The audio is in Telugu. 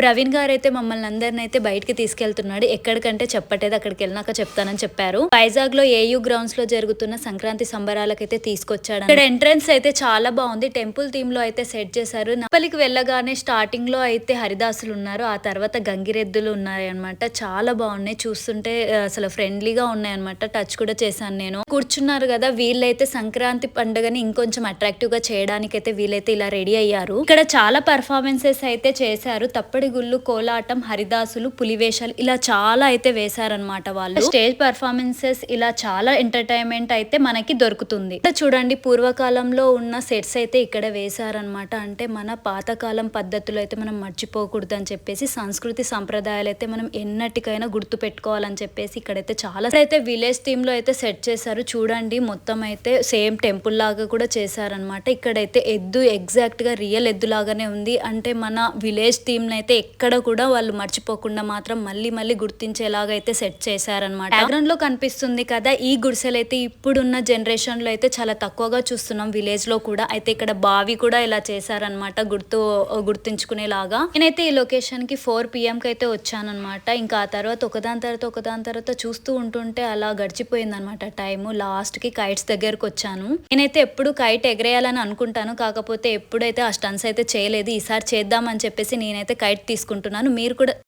ప్రవీణ్ గారు అయితే మమ్మల్ని అందరిని అయితే బయటికి తీసుకెళ్తున్నాడు. ఎక్కడికంటే చెప్పటేది అక్కడికి వెళ్ళినాక చెప్తానని చెప్పారు. వైజాగ్లో ఏయూ గ్రౌండ్స్లో జరుగుతున్న సంక్రాంతి సంబరాలకైతే తీసుకొచ్చాడు ఇక్కడ ఎంట్రన్స్ అయితే చాలా బాగుంది. టెంపుల్ థీమ్లో అయితే సెట్ చేశారు. నప్పలికి వెళ్ళగానే స్టార్టింగ్లో అయితే హరిదాసులు ఉన్నారు. ఆ తర్వాత గంగిరెద్దులు ఉన్నాయి అనమాట చాలా బాగున్నాయి. చూస్తుంటే అసలు ఫ్రెండ్లీగా ఉన్నాయి అనమాట టచ్ కూడా చేశాను నేను. కూర్చున్నారు కదా వీళ్ళైతే సంక్రాంతి పండుగని ఇంకొంచెం అట్రాక్టివ్గా చేయడానికి అయితే వీళ్ళైతే ఇలా రెడీ అయ్యారు. ఇక్కడ చాలా పర్ఫార్మెన్సెస్ అయితే చేశారు. తప్ప గుళ్ళు కోలాటం హరిదాసులు పులివేషాలు ఇలా చాలా అయితే వేశారనమాట వాళ్ళు. స్టేజ్ పర్ఫార్మెన్సెస్ ఇలా చాలా ఎంటర్టైన్మెంట్ అయితే మనకి దొరుకుతుంది. ఇక్కడ చూడండి పూర్వకాలంలో ఉన్న సెట్స్ అయితే ఇక్కడ వేశారనమాట అంటే మన పాతకాలం పద్ధతులు అయితే మనం మర్చిపోకూడదు అని చెప్పేసి సంస్కృతి సంప్రదాయాలు అయితే మనం ఎన్నటికైనా గుర్తు పెట్టుకోవాలని చెప్పేసి ఇక్కడైతే చాలా అయితే విలేజ్ థీమ్లో అయితే సెట్ చేశారు. చూడండి మొత్తం అయితే సేమ్ టెంపుల్ లాగా కూడా చేశారనమాట ఇక్కడైతే ఎద్దు ఎగ్జాక్ట్గా రియల్ ఎద్దు లాగానే ఉంది. అంటే మన విలేజ్ థీమ్ అయితే ఎక్కడ కూడా వాళ్ళు మర్చిపోకుండా మాత్రం మళ్ళీ మళ్ళీ గుర్తించేలాగా అయితే సెట్ చేశారనమాట బ్యాక్గ్రౌండ్లో కనిపిస్తుంది కదా ఈ గుడిసెలు అయితే ఇప్పుడున్న జనరేషన్లో అయితే చాలా తక్కువగా చూస్తున్నాం. విలేజ్లో కూడా అయితే ఇక్కడ బావి కూడా ఇలా చేశారనమాట గుర్తు గుర్తించుకునేలాగా. నేనైతే ఈ లొకేషన్కి ఫోర్ పిఎం కి అయితే వచ్చానమాట ఇంకా ఆ తర్వాత ఒకదాని తర్వాత ఒకదాని తర్వాత చూస్తూ ఉంటుంటే అలా గడిచిపోయింది అనమాట టైము. లాస్ట్కి కైట్స్ దగ్గరకు వచ్చాను. నేనైతే ఎప్పుడు కైట్ ఎగరేయాలని అనుకుంటాను. కాకపోతే ఎప్పుడైతే ఆ స్టన్స్ అయితే చేయలేదు ఈసారి చేద్దామని చెప్పేసి నేనైతే కైట్ తీసుకుంటున్నాను. మీరు కూడా